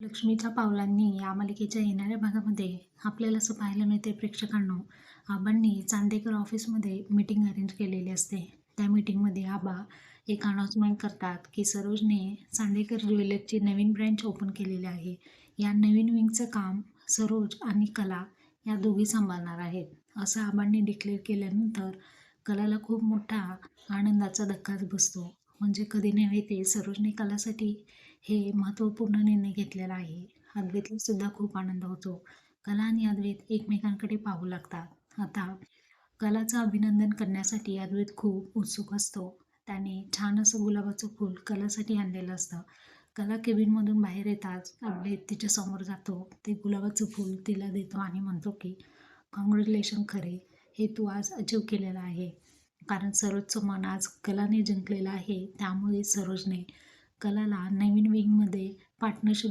लक्ष्मीच्या पावलांनी या मालिकेच्या येणाऱ्या भागामध्ये आपल्याला असं पाहायला मिळते प्रेक्षकांनो आबांनी चांदेकर ऑफिसमध्ये मीटिंग अरेंज केलेली असते. त्या मीटिंगमध्ये आबा एक अनाउन्समेंट करतात की सरोजने चांदेकर ज्वेलर्सची नवीन ब्रँच ओपन केलेली आहे. या नवीन विंगचं काम सरोज आणि कला या दोघी सांभाळणार आहेत. असं आबांनी डिक्लेअर केल्यानंतर कलाला खूप मोठा आनंदाचा धक्काच बसतो. म्हणजे कधी नव्हे ते सरोजने कलासाठी हे महत्त्वपूर्ण निर्णय घेतलेला आहे. अद्वैतला सुद्धा खूप आनंद होतो. कला आणि अद्वैत एकमेकांकडे पाहू लागतात. आता कलाचं अभिनंदन करण्यासाठी अद्वैत खूप उत्सुक असतो. त्याने छान असं गुलाबाचं फूल कलासाठी आणलेलं असतं. कला केबिनमधून बाहेर येताच अद्वैत तिच्या समोर जातो. ते गुलाबाचं फूल तिला देतो आणि म्हणतो की कॉंग्रॅच्युलेशन खरे. हे तू आज अचीव केलेलं आहे. कारण सरोजचं मन आज कलाने जिंकलेलं आहे त्यामुळे सरोजने कलाला नवीन विंगमध्ये पार्टनरशिप